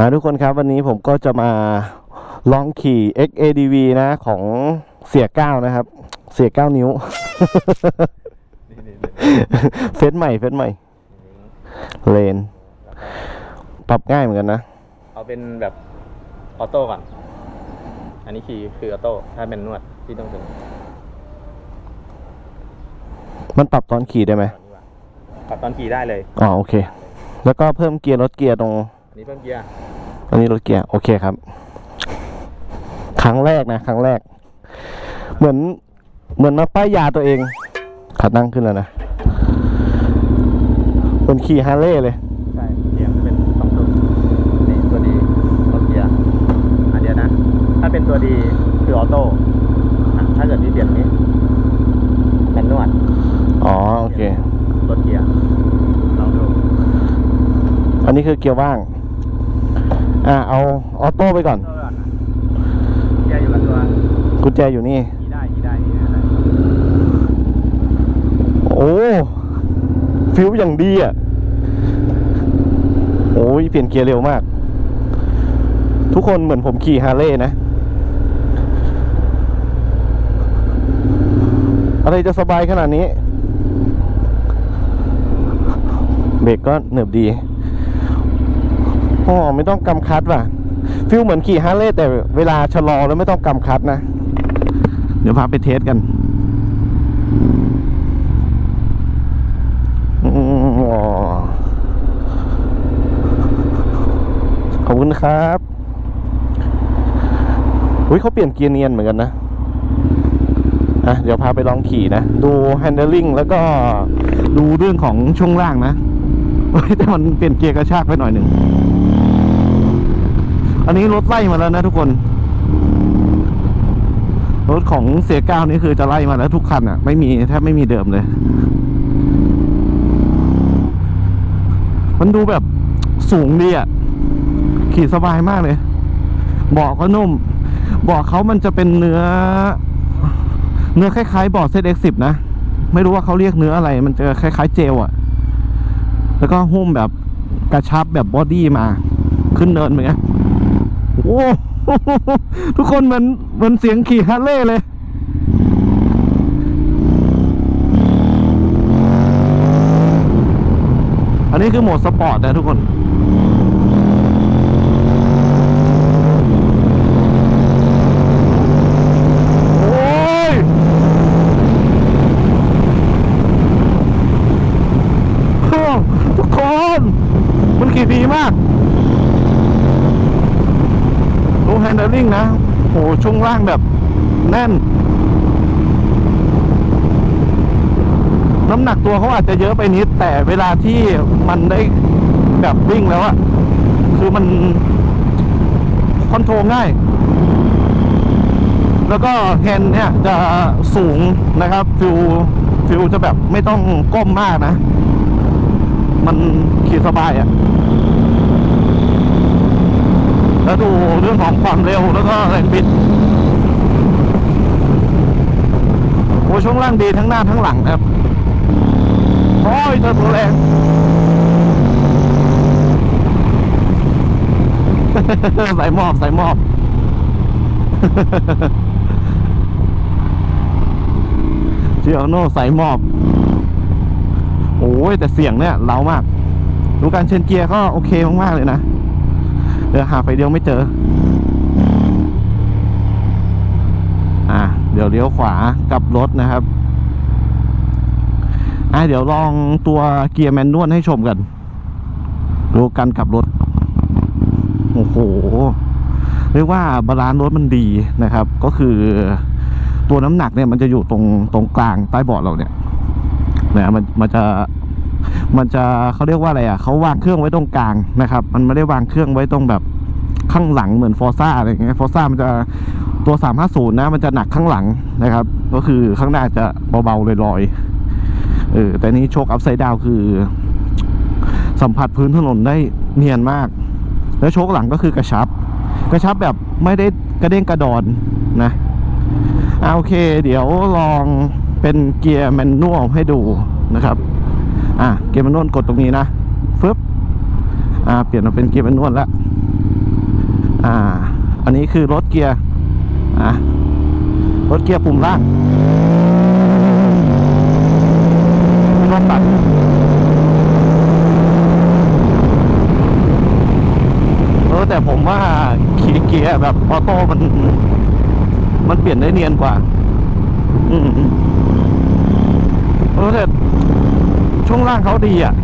อ่าทุกคนครับวันนี้ผมก็จะมาลองขี่ XADV นะของเสียก้าวนะครับ เสียก้าวนิ้ว เฟซใหม่เฟซใหม่ เลน ปรับง่ายเหมือนกันนะ เอาเป็นแบบออโต้ก่อน อันนี้ขี่คือออโต้ ถ้าเป็นนวดที่ต้องเป็นมันปรับตอนขี่ได้ไหมก่อนดีกว่าปรับตอนขี่ได้เลย อ๋อโอเค แล้วก็เพิ่มเกียร์ลดเกียร์ตรง อันนี้เพิ่มเกียร์ อันนี้ลดเกียร์โอเคครับ ครั้งแรกนะ ครั้งแรก เหมือนเหมือนมาป้ายยาตัวเองขัดนั่งขึ้นแล้วนะเหมือนขี่ฮาร์เลย์เลยใช่เกียร์มันเป็นสองตัวนี่ตัวดีลดเกียร์อันเดียวนะ ถ้าเป็นตัวดีคือออโต้อะถ้าเกิดพี่เปลี่ยนนี้เป็นนวดอ๋อโอเคลดเกียร์ลองดูอันนี้คือเกียร์ว่าง อ่าเอาออโต้ไปก่อนออโต้ก่อนนะเกียร์อยู่กับตัวกุญแจอยู่นี่ ขี่ได้ขี่ได้ขี่ได้โอ้ฟิวอย่างดีอะ โอ้ยเปลี่ยนเกียร์เร็วมาก ทุกคนเหมือนผมขี่ฮาร์เลย์นะ อะไรจะสบายขนาดนี้ เบรกก็เหนืบดี อ๋อไม่ต้องกำคัดว่ะฟิลเหมือนขี่ฮาร์เลย์แต่เวลาชะลอแล้วไม่ต้องกำคัดนะ เดี๋ยวพาไปเทสกันอืมอ๋อขอบคุณครับอุ้ยเขาเปลี่ยนเกียร์เนียนเหมือนกันนะอะเดี๋ยวพาไปลองขี่นะ ดู handling แล้วก็ดูเรื่องของช่วงล่างนะแต่มันเปลี่ยนเกียร์กระชากไปหน่อยหนึ่ง อันนี้รถไล่มาแล้วนะทุกคน รถของเสียก้านี่คือจะไล่มาแล้วทุกคันอะ ไม่มีแทบไม่มีเดิมเลย มันดูแบบสูงดีอะ ขี่สบายมากเลยเบาะก็นุ่มเบาะเขามันจะเป็นเนื้อ เนื้อคล้ายๆเบาะ ZX10 นะ ไม่รู้ว่าเขาเรียกเนื้ออะไร มันจะคล้ายๆเจลอะ แล้วก็หุ้มแบบกระชับแบบบอดี้มา ขึ้นเนินเหมือนกัน โอ้โหทุกคนเหมือนเหมือนเสียงขี่ฮาร์เลยเลยอันนี้คือโหมดสปอร์ตนะทุกคน โอ้ย ทุกคน มันขี่ดีมาก ดูแฮนด์ลิงนะโหช่วงล่างแบบแน่น น้ำหนักตัวเขาอาจจะเยอะไปนิด แต่เวลาที่มันได้แบบวิ่งแล้วอะคือมันคอนโทรลง่าย แล้วก็แฮนเนี่ยจะสูงนะครับ ฟิวฟิวจะแบบไม่ต้องก้มมากนะ มันขี่สบายอะ แล้วดูเรื่องของความเร็วแล้วก็แรงบิดโอ้ช่วงล่างดีทั้งหน้าทั้งหลังครับโอ้ยเธอตัวแรงใส่หมอบใส่หมอบเชียโน่ใส่หมอบ โอ้ยแต่เสียงเนี่ยเล้ามาก ดูการเชนเกียร์ก็โอเคมาก ๆ เลยนะ เดี๋ยวหาไฟเดียวไม่เจอ อะเดี๋ยวเลี้ยวขวากลับรถนะครับ อะเดี๋ยวลองตัวเกียร์แมนนวลให้ชมกัน ดูการขับรถ โอ้โห เรียกว่าบาลานซ์รถมันดีนะครับ ก็คือตัวน้ำหนักเนี่ยมันจะอยู่ตรงตรงกลางใต้เบาะเราเนี่ยนะมันมันจะ มันจะเขาเรียกว่าอะไรอะเขาวางเครื่องไว้ตรงกลางนะครับ มันไม่ได้วางเครื่องไว้ตรงแบบข้างหลังเหมือนฟอร์ซ่าอะไรอย่างเงี้ยฟอร์ซ่ามันจะตัว 350 นะ มันจะหนักข้างหลังนะครับ ก็คือข้างหน้าจะเบาๆลอยๆเออแต่นี้โชคอัพไซด์ดาวคือ สัมผัสพื้นถนนได้เนียนมาก แล้วโชคหลังก็คือกระชับ กระชับแบบไม่ได้กระเด้งกระดอนนะอ่าโอเค เดี๋ยวลองเป็นเกียร์แมนนวลให้ดูนะครับ อะเกียร์แมนนวลกดตรงนี้นะฟึบอ่าเปลี่ยนมาเป็นเกียร์แมนนวลแล้วอ่า อันนี้คือรถเกียร์อะรถเกียร์ปุ่มล่างรถตัดเออแต่ผมว่าขี่เกียร์แบบออโต้มัน มันเปลี่ยนได้เนียนกว่า อืมเออแต่ ช่วงล่างเขาดีอะ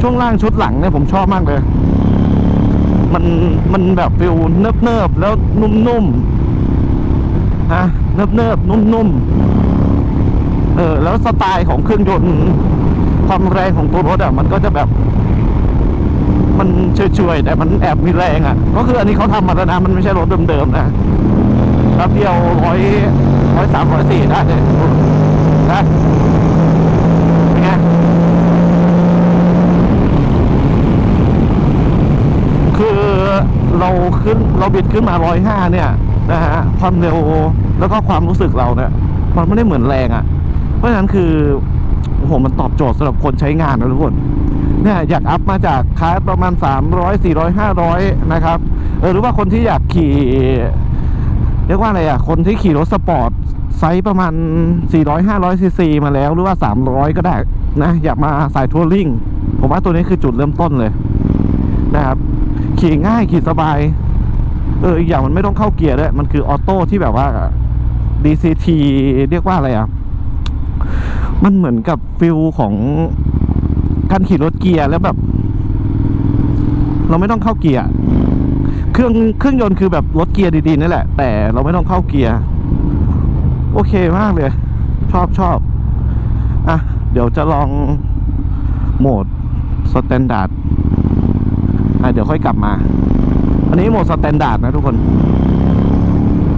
ช่วงล่างชุดหลังเนี่ยผมชอบมากเลย มันมันแบบฟิลเนิบเนิบๆแล้วนุ่มๆฮะเนิบเนิบๆนุ่มๆเออแล้วสไตล์ของเครื่องยนต์ความแรงของตัวรถอะ มันก็จะแบบ มันช่วยๆแต่มันแอบมีแรงอะ ก็คืออันนี้เขาทำมาแล้วนะมันไม่ใช่รถเดิมๆนะแป๊บเดียวร้อยร้อยสามร้อยสี่ได้เลยนะเป็นไง คือเรา ขึ้นเราบิดขึ้นมาร้อยห้าเนี่ยนะฮะความเร็วแล้วก็ความรู้สึกเราเนี่ยมันไม่ได้เหมือนแรงอะ่ะ เพราะฉะนั้นคือโอ้โหมันตอบโจทย์สำหรับคนใช้งานนะทุกคนเนี่ยอยากอัพมาจากคาร์ประมาณ 300 400 500 นะครับเออหรือว่าคนที่อยากขี่เรียกว่าอะไรอะ คนที่ขี่รถสปอร์ตไซส์ประมาณ 400 500ซีซีมาแล้วหรือว่า 300 ก็ได้นะ อยากมาสายทัวริงผมว่าตัวนี้คือจุดเริ่มต้นเลยนะครับ ขี่ง่ายขี่สบาย เอออีกอย่างมันไม่ต้องเข้าเกียร์ด้วยมันคือออโต้ที่แบบว่า DCT เรียกว่าอะไรอะ มันเหมือนกับฟิลของการขี่รถเกียร์แล้วแบบ เราไม่ต้องเข้าเกียร์เครื่องเครื่องยนต์คือแบบรถเกียร์ดีๆนั่นแหละ แต่เราไม่ต้องเข้าเกียร์โอเคมากเลย ชอบชอบอะ เดี๋ยวจะลองโหมดสแตนดาร์ด เดี๋ยวค่อยกลับมา อันนี้โหมดสแตนดาร์ดนะทุกคน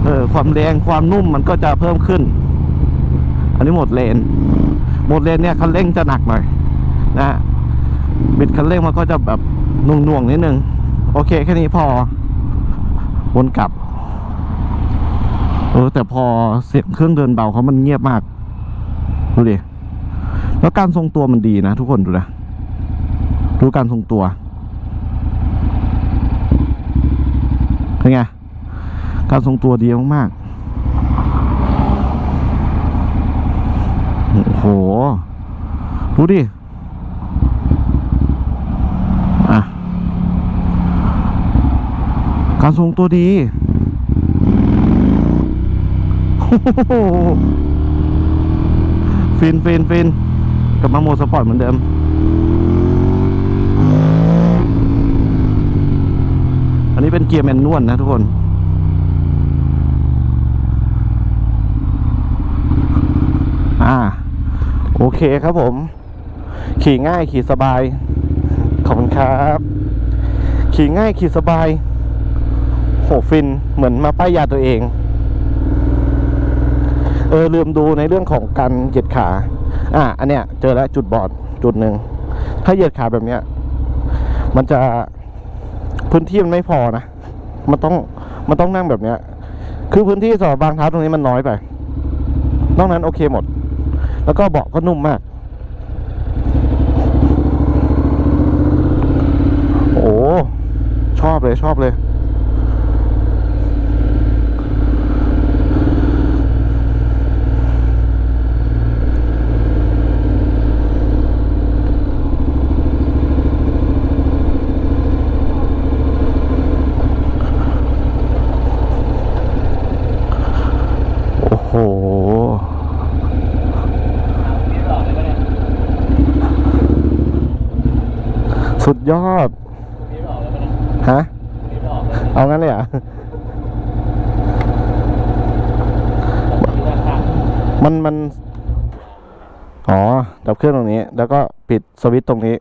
เออความแรงความนุ่มมันก็จะเพิ่มขึ้น อันนี้โหมดเลนโหมดเลนเนี่ยคันเร่งจะหนักหน่อยนะบิดคันเร่งมันก็จะแบบน่วงๆนิดนึง โอเคแค่นี้พอวนกลับ เออ แต่พอเสียงเครื่องเดินเบาเขามันเงียบมาก ดูดิ แล้วการทรงตัวมันดีนะทุกคนดูนะ ดูการทรงตัว เป็นไง การทรงตัวดีมากๆ โอ้โห ดูดิ อะ การทรงตัวดีโอ้โหฟินฟินฟินกลับมาโมสปอร์ตเหมือนเดิม นี้เป็นเกียร์แมนนวลนะทุกคนอ่าโอเคครับผม ขี่ง่ายขี่สบาย ขอบคุณครับ ขี่ง่ายขี่สบาย โหฟินเหมือนมาป้ายยาตัวเอง เออลืมดูในเรื่องของการเหยียดขา อ่าอันเนี้ยเจอแล้วจุดบอดจุดหนึ่ง ถ้าเหยียดขาแบบเนี้ย มันจะ พื้นที่มันไม่พอนะ มันต้องมันต้องนั่งแบบเนี้ย คือพื้นที่สำหรับบางเท้าตรงนี้มันน้อยไป นอกนั้นโอเคหมด แล้วก็เบาะก็นุ่มมาก โอ้ ชอบเลยชอบเลย โอ้โห สุดยอด ฮะ เอางั้นเลยเหรอะ มันมัน อ๋อ ดับเครื่องตรงนี้ แล้วก็ปิดสวิตช์ตรงนี้